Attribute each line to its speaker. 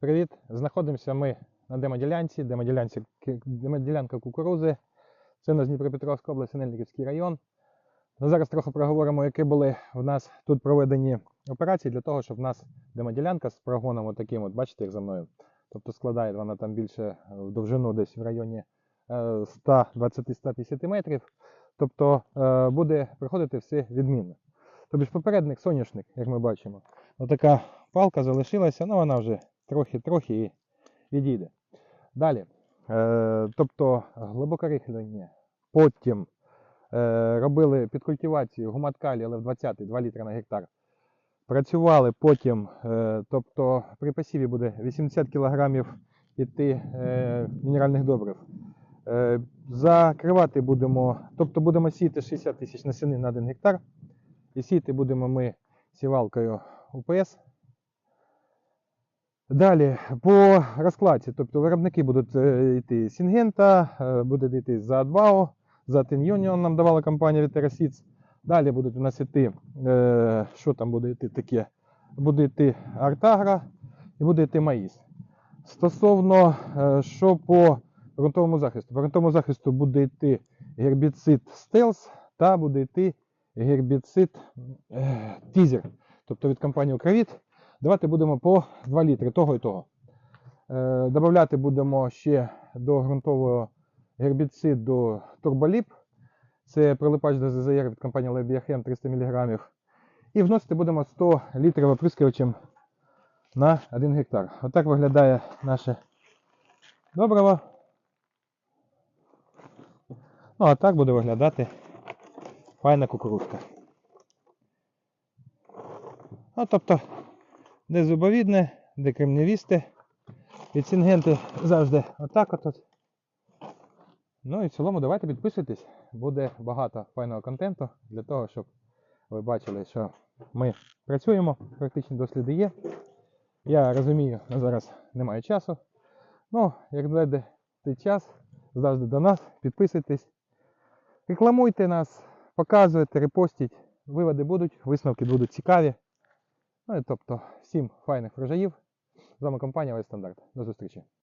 Speaker 1: Привіт! Знаходимося ми на демоділянці, демоділянці, демоділянка кукурузи. Це у нас Дніпропетровська область, район. Ну, зараз трохи проговоримо, які були в нас тут проведені операції для того, щоб в нас демоділянка з прогоном отаким, от, бачите, як за мною. Тобто складає вона там більше е, в довжину десь в районі е, 120-150 метрів. Тобто е, буде проходити все відмінно. Тобто попередник соняшник, як ми бачимо. Отака палка залишилася, ну вона вже трохи-трохи і відійде. Далі. Е, тобто глибоке рихлення. Потім е, робили підкультивацію гуматкалі, але в 20 2 літри на гектар. Працювали потім, е, тобто при посіві буде 80 кг іти е, мінеральних добрив. Е, закривати будемо, тобто будемо сіяти 60 тисяч насінин на 1 гектар. І сіяти будемо ми сівалкою УПС. Далі по розкладці, тобто виробники будуть е, йти Сінгента, буде йти за Адвао, за Тиньйоніон нам давала компанія Вітерасіц. Далі будуть у нас йти, е, що там буде йти таке? Буде йти Артагра і буде йти Маїс. Стосовно, е, що по ґрунтовому захисту. По ґрунтовому захисту буде йти гербіцид Стелс та буде йти гербіцид Тізер, тобто від компанії Укровіт. Давати будемо по 2 літри того і того. Е, Добавляти будемо ще до ґрунтового гербіциду Турболіп. Це прилипач до ЗЗР від компанії Лебіахем 300 мг. І вносити будемо 100 літрів оприскувачем на 1 гектар. Отак виглядає наше добриво. Ну, а так буде виглядати файна кукурудка. Ну, тобто, де зубовідне, де кремневісте. Від сінгенти завжди отак от. Ну і в цілому давайте підписуйтесь. Буде багато файного контенту для того, щоб ви бачили, що ми працюємо, практичні досліди є. Я розумію, на зараз немає часу. Ну, як знайде цей час, завжди до нас, підписуйтесь, рекламуйте нас, показуйте, репостіть. Виводи будуть, висновки будуть цікаві. Ну і тобто, всім файних врожаїв. З вами компанія Весь Стандарт. До зустрічі.